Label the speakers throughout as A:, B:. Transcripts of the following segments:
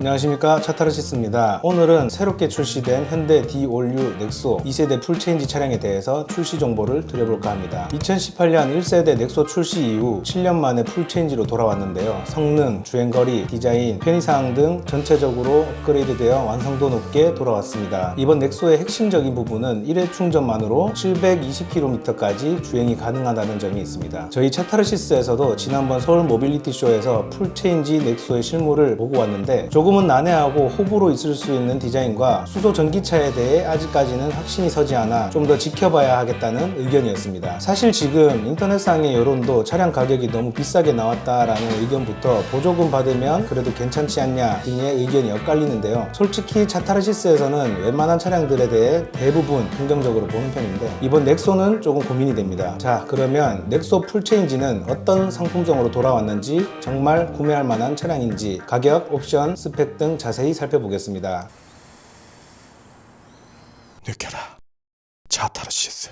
A: 안녕하십니까. 차타르시스입니다. 오늘은 새롭게 출시된 현대 D-올류 넥소 2세대 풀체인지 차량에 대해서 출시 정보를 드려볼까 합니다. 2018년 1세대 넥소 출시 이후 7년 만에 풀체인지로 돌아왔는데요. 성능, 주행거리, 디자인, 편의사항 등 전체적으로 업그레이드되어 완성도 높게 돌아왔습니다. 이번 넥소의 핵심적인 부분은 1회 충전만으로 720km까지 주행이 가능하다는 점이 있습니다. 저희 차타르시스에서도 지난번 서울 모빌리티 쇼에서 풀체인지 넥소의 실물을 보고 왔는데 조금 은 난해하고 호불호 있을 수 있는 디자인과 수소 전기차에 대해 아직까지는 확신이 서지 않아 좀 더 지켜봐야 하겠다는 의견이었습니다. 사실 지금 인터넷상의 여론도 차량 가격이 너무 비싸게 나왔다라는 의견부터 보조금 받으면 그래도 괜찮지 않냐 등의 의견이 엇갈리는데요. 솔직히 차타르시스에서는 웬만한 차량들에 대해 대부분 긍정적으로 보는 편인데 이번 넥소는 조금 고민이 됩니다. 자 그러면 넥소 풀체인지는 어떤 상품성으로 돌아왔는지 정말 구매할 만한 차량인지 가격, 옵션, 스펙 등 자세히 살펴보겠습니다.
B: 느껴라 차타르시스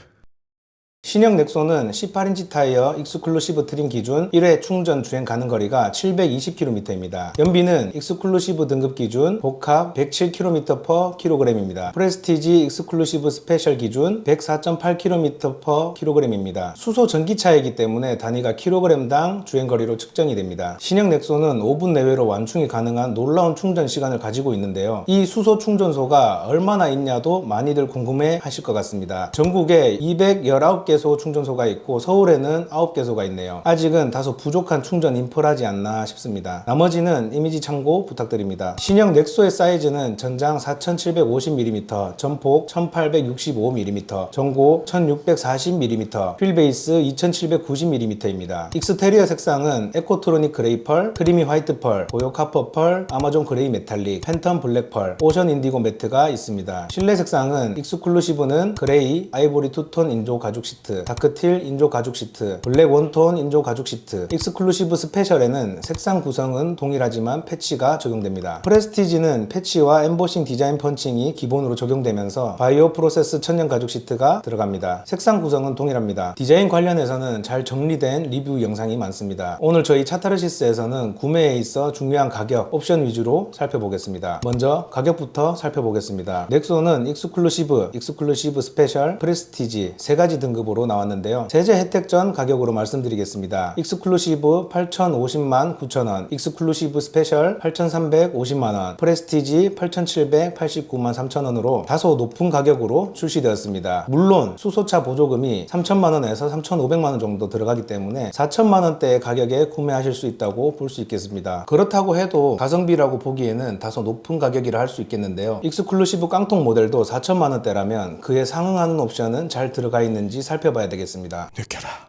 A: 신형 넥소는 18인치 타이어 익스클루시브 트림 기준 1회 충전 주행 가능 거리가 720km입니다. 연비는 익스클루시브 등급 기준 복합 107km/kg입니다. 프레스티지 익스클루시브 스페셜 기준 104.8km/kg입니다. 수소 전기차이기 때문에 단위가 kg당 주행 거리로 측정이 됩니다. 신형 넥소는 5분 내외로 완충이 가능한 놀라운 충전 시간을 가지고 있는데요. 이 수소 충전소가 얼마나 있냐도 많이들 궁금해 하실 것 같습니다. 전국에 219개소 충전소가 있고 서울에는 9개소가 있네요. 아직은 다소 부족한 충전 인프라지 않나 싶습니다. 나머지는 이미지 참고 부탁드립니다. 신형 넥소의 사이즈는 전장 4750mm, 전폭 1865mm, 전고 1640mm, 휠베이스 2790mm입니다. 익스테리어 색상은 에코트로닉 그레이 펄, 크리미 화이트 펄, 고요 카퍼 펄, 아마존 그레이 메탈릭, 팬텀 블랙 펄, 오션 인디고 매트가 있습니다. 실내 색상은 익스클루시브는 그레이, 아이보리 투톤 인조 가죽 시트, 다크틸 인조 가죽 시트, 블랙 원톤 인조 가죽 시트, 익스클루시브 스페셜에는 색상 구성은 동일하지만 패치가 적용됩니다. 프레스티지는 패치와 엠보싱 디자인 펀칭이 기본으로 적용되면서 바이오 프로세스 천연 가죽 시트가 들어갑니다. 색상 구성은 동일합니다. 디자인 관련해서는 잘 정리된 리뷰 영상이 많습니다. 오늘 저희 차타르시스에서는 구매에 있어 중요한 가격, 옵션 위주로 살펴보겠습니다. 먼저 가격부터 살펴보겠습니다. 넥소는 익스클루시브, 익스클루시브 스페셜, 프레스티지 세 가지 등급으로 나왔는데요. 제재 혜택 전 가격으로 말씀드리겠습니다. 익스클루시브 8,050만 9천원, 익스클루시브 스페셜 8,350만원, 프레스티지 8,789만 3천원으로 다소 높은 가격으로 출시되었습니다. 물론 수소차 보조금이 3천만원에서 3,500만원 정도 들어가기 때문에 4천만원대의 가격에 구매하실 수 있다고 볼 수 있겠습니다. 그렇다고 해도 가성비라고 보기에는 다소 높은 가격이라 할 수 있겠는데요. 익스클루시브 깡통 모델도 4천만원대라면 그에 상응하는 옵션은 잘 들어가 있는지 살펴 봐야 되겠습니다.
B: 느껴라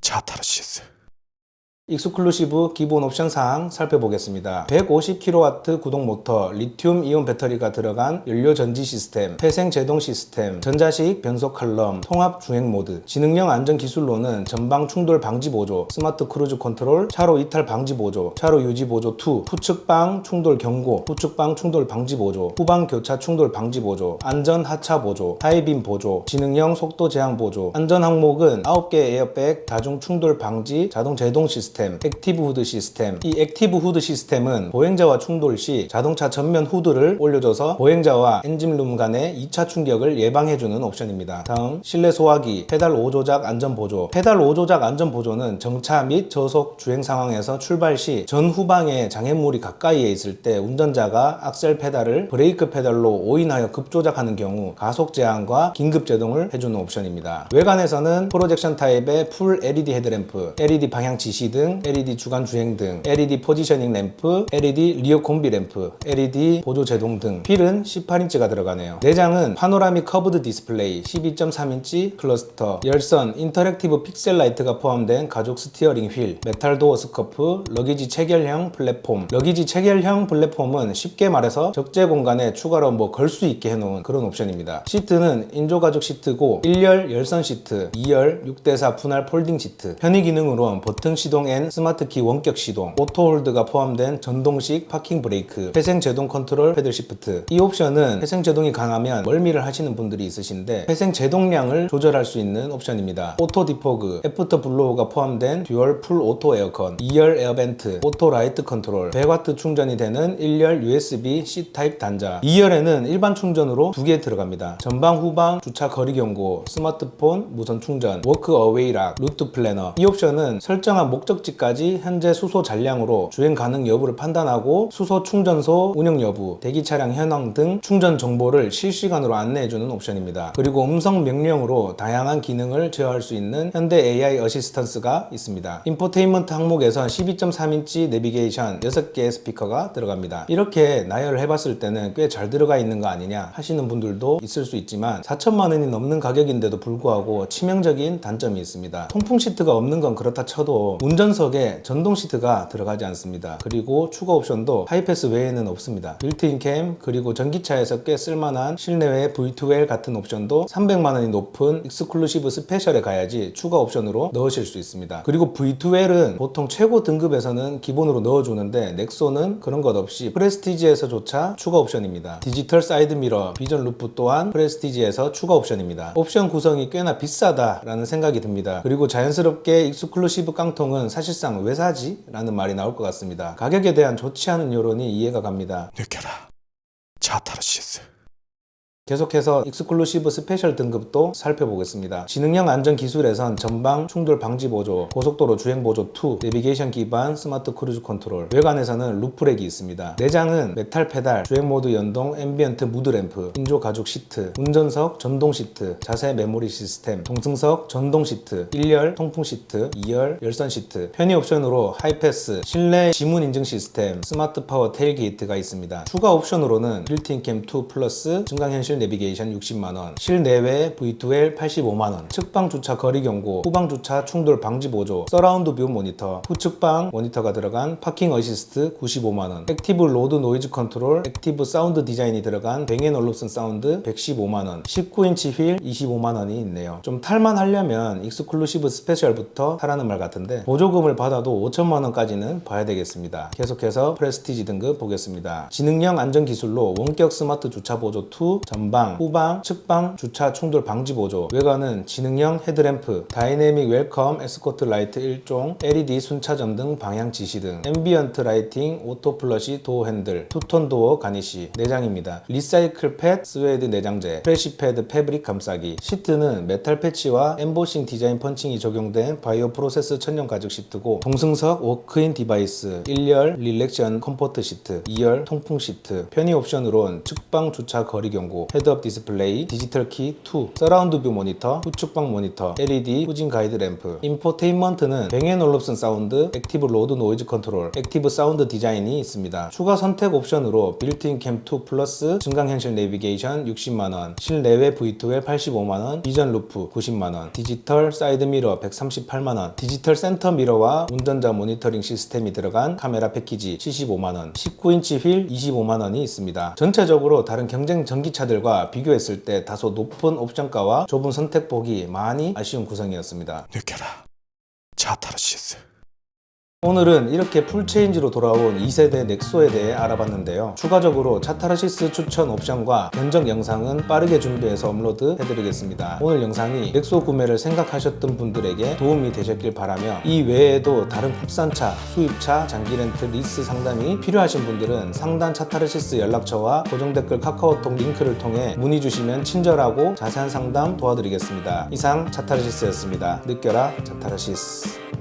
B: 차타르시스
A: 익스클루시브 기본 옵션 사항 살펴보겠습니다. 150kW 구동 모터, 리튬 이온 배터리가 들어간 연료 전지 시스템, 회생 제동 시스템, 전자식 변속 칼럼, 통합 주행 모드, 지능형 안전 기술로는 전방 충돌 방지 보조, 스마트 크루즈 컨트롤, 차로 이탈 방지 보조, 차로 유지 보조 2, 후측방 충돌 경고, 후측방 충돌 방지 보조, 후방 교차 충돌 방지 보조, 안전 하차 보조, 하이빔 보조, 지능형 속도 제한 보조, 안전 항목은 9개 에어백, 다중 충돌 방지, 자동 제동 시스템, 액티브 후드 시스템. 이 액티브 후드 시스템은 보행자와 충돌 시 자동차 전면 후드를 올려줘서 보행자와 엔진룸 간의 2차 충격을 예방해주는 옵션입니다. 다음 실내 소화기, 페달 5조작 안전 보조. 페달 5조작 안전 보조는 정차 및 저속 주행 상황에서 출발 시 전후방에 장애물이 가까이에 있을 때 운전자가 악셀 페달을 브레이크 페달로 오인하여 급조작하는 경우 가속 제한과 긴급 제동을 해주는 옵션입니다. 외관에서는 프로젝션 타입의 풀 LED 헤드램프, LED 방향 지시 등 LED 주간 주행 등, LED 포지셔닝 램프, LED 리어 콤비 램프, LED 보조 제동 등 휠은 18인치가 들어가네요. 내장은 파노라믹 커브드 디스플레이, 12.3인치 클러스터, 열선, 인터랙티브 픽셀 라이트가 포함된 가죽 스티어링 휠, 메탈 도어 스커프, 러기지 체결형 플랫폼. 러기지 체결형 플랫폼은 쉽게 말해서 적재 공간에 추가로 뭐 걸 수 있게 해놓은 그런 옵션입니다. 시트는 인조 가죽 시트고 1열 열선 시트, 2열 6대4 분할 폴딩 시트. 편의 기능으론 버튼 시동 앤앤 스마트키 원격 시동, 오토홀드가 포함된 전동식 파킹 브레이크, 회생 제동 컨트롤 패들 시프트. 이 옵션은 회생 제동이 강하면 멀미를 하시는 분들이 있으신데 회생 제동량을 조절할 수 있는 옵션입니다. 오토 디포그, 애프터 블로우가 포함된 듀얼 풀 오토 에어컨, 2열 에어벤트, 오토 라이트 컨트롤, 100W 충전이 되는 1열 USB C 타입 단자. 2열에는 일반 충전으로 두 개 들어갑니다. 전방 후방 주차 거리 경고, 스마트폰 무선 충전, 워크 어웨이 락, 루트 플래너. 이 옵션은 설정한 목적지 까지 현재 수소 잔량으로 주행 가능 여부를 판단하고 수소 충전소 운영 여부, 대기 차량 현황 등 충전 정보를 실시간으로 안내해주는 옵션입니다. 그리고 음성 명령으로 다양한 기능을 제어할 수 있는 현대 AI 어시스턴스가 있습니다. 인포테인먼트 항목에선 12.3인치 내비게이션 6개의 스피커가 들어갑니다. 이렇게 나열을 해봤을 때는 꽤 잘 들어가 있는 거 아니냐 하시는 분들도 있을 수 있지만 4천만 원이 넘는 가격인데도 불구하고 치명적인 단점이 있습니다. 통풍 시트가 없는 건 그렇다 쳐도 운전 석에 전동 시트가 들어가지 않습니다. 그리고 추가 옵션도 하이패스 외에는 없습니다. 빌트인 캠 그리고 전기차에서 꽤 쓸만한 실내외 V2L 같은 옵션도 300만 원이 높은 익스클루시브 스페셜에 가야지 추가 옵션으로 넣으실 수 있습니다. 그리고 V2L은 보통 최고 등급에서는 기본으로 넣어주는데 넥소는 그런 것 없이 프레스티지에서조차 추가 옵션입니다. 디지털 사이드 미러, 비전 루프 또한 프레스티지에서 추가 옵션입니다. 옵션 구성이 꽤나 비싸다라는 생각이 듭니다. 그리고 자연스럽게 익스클루시브 깡통은 사실상 왜 사지? 라는 말이 나올 것 같습니다. 가격에 대한 좋지 않은 여론이 이해가 갑니다.
B: 느껴라. 자타르시스.
A: 계속해서 익스클루시브 스페셜 등급도 살펴보겠습니다. 지능형 안전 기술에선 전방 충돌 방지 보조, 고속도로 주행 보조 2, 내비게이션 기반 스마트 크루즈 컨트롤, 외관에서는 루프렉이 있습니다. 내장은 메탈 페달, 주행 모드 연동, 앰비언트 무드 램프, 인조 가죽 시트, 운전석 전동 시트, 자세 메모리 시스템, 동승석 전동 시트, 1열 통풍 시트, 2열 열선 시트, 편의 옵션으로 하이패스, 실내 지문 인증 시스템, 스마트 파워 테일 게이트가 있습니다. 추가 옵션으로는 빌트인 캠2 플러스 증강현실 내비게이션 60만원, 실내외 V2L 85만원, 측방 주차 거리 경고, 후방 주차 충돌 방지 보조, 서라운드 뷰 모니터, 후측방 모니터가 들어간 파킹 어시스트 95만원, 액티브 로드 노이즈 컨트롤, 액티브 사운드 디자인이 들어간 뱅앤 올롭슨 사운드 115만원, 19인치 휠 25만원이 있네요. 좀 탈만 하려면 익스클루시브 스페셜부터 타라는 말 같은데 보조금을 받아도 5천만원까지는 봐야 되겠습니다. 계속해서 프레스티지 등급 보겠습니다. 지능형 안전 기술로 원격 스마트 주차 보조 2, 전 방, 후방, 측방 주차 충돌 방지 보조, 외관은 지능형 헤드램프, 다이내믹 웰컴 에스코트 라이트 1종, LED 순차점 등 방향 지시 등, 앰비언트 라이팅, 오토 플러시 도어 핸들, 투톤 도어 가니시, 내장입니다. 리사이클 팻, 스웨이드 내장재, 프레시 패드 패브릭 감싸기, 시트는 메탈 패치와 엠보싱 디자인 펀칭이 적용된 바이오 프로세스 천연 가죽 시트고, 동승석 워크인 디바이스, 1열 릴렉션 컴포트 시트, 2열 통풍 시트, 편의 옵션으론 측방 주차 거리 경고, 헤드업 디스플레이, 디지털 키 2, 서라운드 뷰 모니터, 후측방 모니터, LED 후진 가이드 램프, 인포테인먼트는 뱅앤올롭슨 사운드, 액티브 로드 노이즈 컨트롤, 액티브 사운드 디자인이 있습니다. 추가 선택 옵션으로 빌트인 캠2 플러스 증강현실 내비게이션 60만원, 실내외 V2L 85만원, 비전 루프 90만원, 디지털 사이드 미러 138만원, 디지털 센터 미러와 운전자 모니터링 시스템이 들어간 카메라 패키지 75만원, 19인치 휠 25만원이 있습니다. 전체적으로 다른 경쟁 전기차들 과 비교했을 때 다소 높은 옵션가와 좁은 선택폭이 많이 아쉬운 구성이었습니다.
B: 느껴라. 자타르시스.
A: 오늘은 이렇게 풀체인지로 돌아온 2세대 넥소에 대해 알아봤는데요. 추가적으로 차타르시스 추천 옵션과 견적 영상은 빠르게 준비해서 업로드 해드리겠습니다. 오늘 영상이 넥소 구매를 생각하셨던 분들에게 도움이 되셨길 바라며 이 외에도 다른 국산차, 수입차, 장기 렌트, 리스 상담이 필요하신 분들은 상단 차타르시스 연락처와 고정 댓글 카카오톡 링크를 통해 문의 주시면 친절하고 자세한 상담 도와드리겠습니다. 이상 차타르시스였습니다. 느껴라 차타르시스.